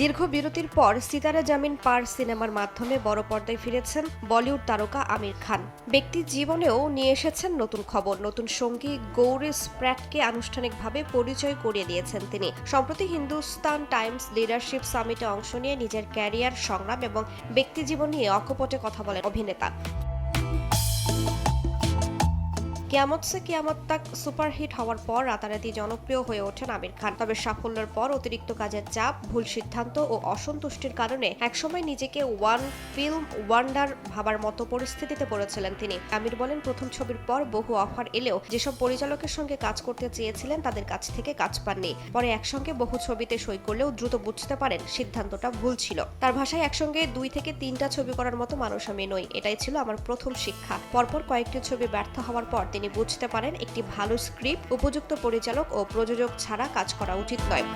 দীর্ঘ বিরতির পর সিতারা জামিন পার সিনেমার মাধ্যমে বড় পর্দায় ফিরেছেন বলিউড তারকা আমির খান। ব্যক্তি জীবনেও নিয়ে এসেছেন নতুন খবর। নতুন সঙ্গী গৌরী স্প্র্যাটকে আনুষ্ঠানিকভাবে পরিচয় করিয়ে দিয়েছেন তিনি। সম্প্রতি হিন্দুস্তান টাইমস লিডারশিপ সামিটে অংশ নিয়ে নিজের ক্যারিয়ার সংগ্রাম এবং ব্যক্তি জীবন নিয়ে অকপটে কথা বলেন অভিনেতা। কিয়ামত সে কিয়ামত তাক সুপারহিট হওয়ার পর রাতারাতি জনপ্রিয় হয়ে ওঠেন আমির খান। তবে সাফল্যের পর অতিরিক্ত কাজের চাপ, ভুল সিদ্ধান্ত ও অসন্তুষ্টির কারণে একসময় নিজেকে ওয়ান ফিল্ম ওয়ান্ডার ভাবার মতো পরিস্থিতিতে পড়েছিলেন তিনি। আমির বলেন, প্রথম ছবির পর বহু অফার এলেও যেসব পরিচালকের সঙ্গে কাজ করতে চেয়েছিলেন তাদের কাছ থেকে কাজ পাননি। পরে একসঙ্গে বহু ছবিতে সই করলেও দ্রুত বুঝতে পারেন সিদ্ধান্তটা ভুল ছিল। তার ভাষায় একসঙ্গে দুই থেকে তিনটা ছবি করার মতো মানুষ আমি নই। এটাই ছিল আমার প্রথম শিক্ষা। পরপর কয়েকটি ছবি ব্যর্থ হওয়ার পর তিনি বুঝতে পারেন একটি ভালো স্ক্রিপ্ট উপযুক্ত পরিচালক ও প্রযোজক ছাড়া কাজ করা উচিত নয়।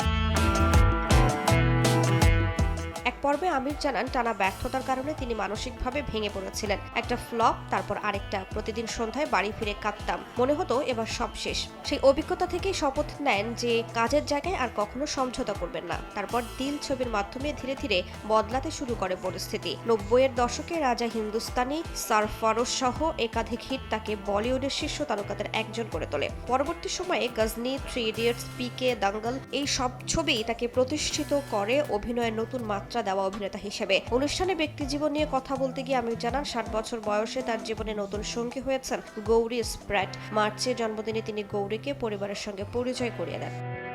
পর্বে আমির জানান, টানা ব্যর্থতার কারণে তিনি মানসিকভাবে ভেঙে পড়েছিলেন। একটা ফ্লপ, তারপর আরেকটা। প্রতিদিন সন্ধ্যায় বাড়ি ফিরে কাঁদতাম। মনে হতো এবার সব শেষ। সেই অভিজ্ঞতা থেকেই শপথ নেন যে কাজের জায়গায় আর কখনো সমঝোতা করবেন না। তারপর দিল ছবির মাধ্যমে ধীরে ধীরে বদলাতে শুরু করে পরিস্থিতি। নব্বইয়ের দশকে রাজা হিন্দুস্তানি সারফারোজ সহ একাধিক হিট তাকে বলিউডের শীর্ষ তারকাদের একজন করে তোলে। পরবর্তী সময়ে Ghajini, three idiots PK Dangal, এই সব ছবি তাকে প্রতিষ্ঠিত করে অভিনয়ের নতুন মাত্রা দেওয়া অভিনেতা হিসেবে। অনুষ্ঠানে ব্যক্তি জীবন নিয়ে কথা বলতে গিয়ে আমির জানান, ষাট বছর বয়সে তার জীবনে নতুন সঙ্গী হয়েছেন গৌরী স্প্র্যাট মার্চে জন্মদিনে তিনি গৌরীকে পরিবারের সঙ্গে পরিচয় করিয়ে দেন।